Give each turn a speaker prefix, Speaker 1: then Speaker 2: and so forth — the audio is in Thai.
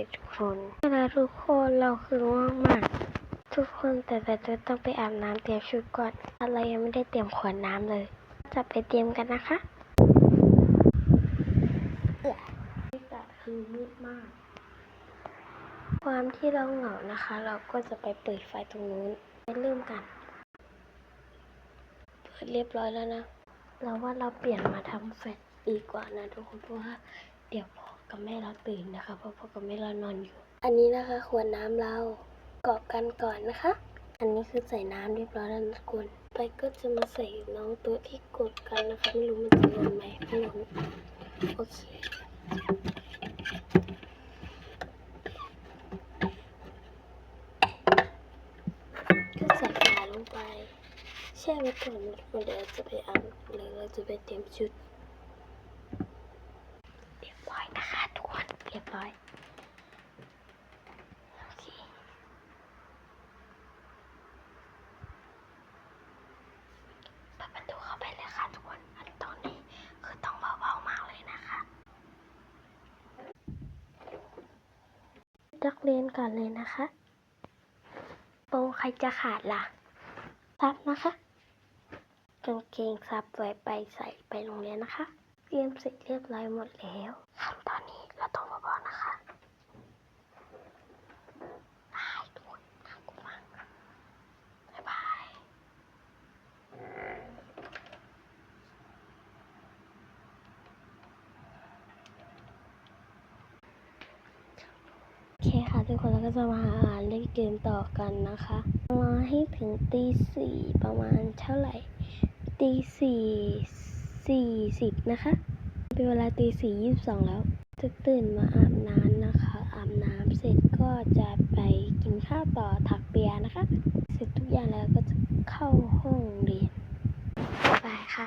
Speaker 1: เลยทุกคนเวลาทุกคนเราคือง่วงมาก ทุกคนแต่แต่จะต้องไปอาบน้ำเตรียมชุดก่อนเรายังไม่ได้เตรียมขวดน้ำเลย จะไปเตรียมกันนะคะเอื้อบรรยากาศคือมืดมาก ความที่เราเหงานะคะ เราก็จะไปเปิดไฟตรงนู้นไปเริ่มกัน เปิดเรียบร้อยแล้วนะ เราว่าเราเปลี่ยนมาทำแฟลชดีกว่านะทุกคนเพราะว่าเดี๋ยวพ่อ กับแม่เราตื่นนะคะ เพราะพ่อกับแม่เรานอนอยู่ อันนี้นะคะขวดน้ำเรากรอกกันก่อนนะคะ อันนี้คือใส่น้ำเรียบร้อยแล้วนะทุกคนไปก็จะมาใส่น้องตัวที่กดกันนะคะไม่รู้มันจะหล่นไหมไม่หล่นโอเคก็ใส่ปลาลงไปแช่ไว้ก่อนนะทุกคนเดี๋ยวจะไปอาบหรือเราจะไปเตรียมชุด เรียบร้อยนะคะทุกคน เรียบร้อยโอเคเปิดประตูเข้าไปเลยค่ะทุกคนอันตอนนี้คือต้องเบาๆมากเลยนะคะนักเรียนก่อนเลยนะคะโปรงใครจะขาดล่ะซับนะคะกางเกงซับไว้ไปใส่ไปโรงเรียนนะคะ เตรียมเสร็จเรียบร้อยหมดแล้วขั้นตอนนี้เราต้องมาบอกนะคะบายทุกคนน่ากลัวมากบ๊ายบาย โอเคค่ะทุกคนเราก็จะมาอ่านเล่นเกมต่อกันนะคะมาให้ถึงตีสี่ประมาณเท่าไหร่ตีสี่สี่สิบนะคะ เป็นเวลาตีสี่ยี่สิบสองแล้วจะตื่นมาอาบน้ำนะคะ อาบน้ำเสร็จก็จะไปกินข้าวต่อถักเปียนะคะ เสร็จทุกอย่างแล้วก็จะเข้าห้องเรียนบ๊ายบายค่ะ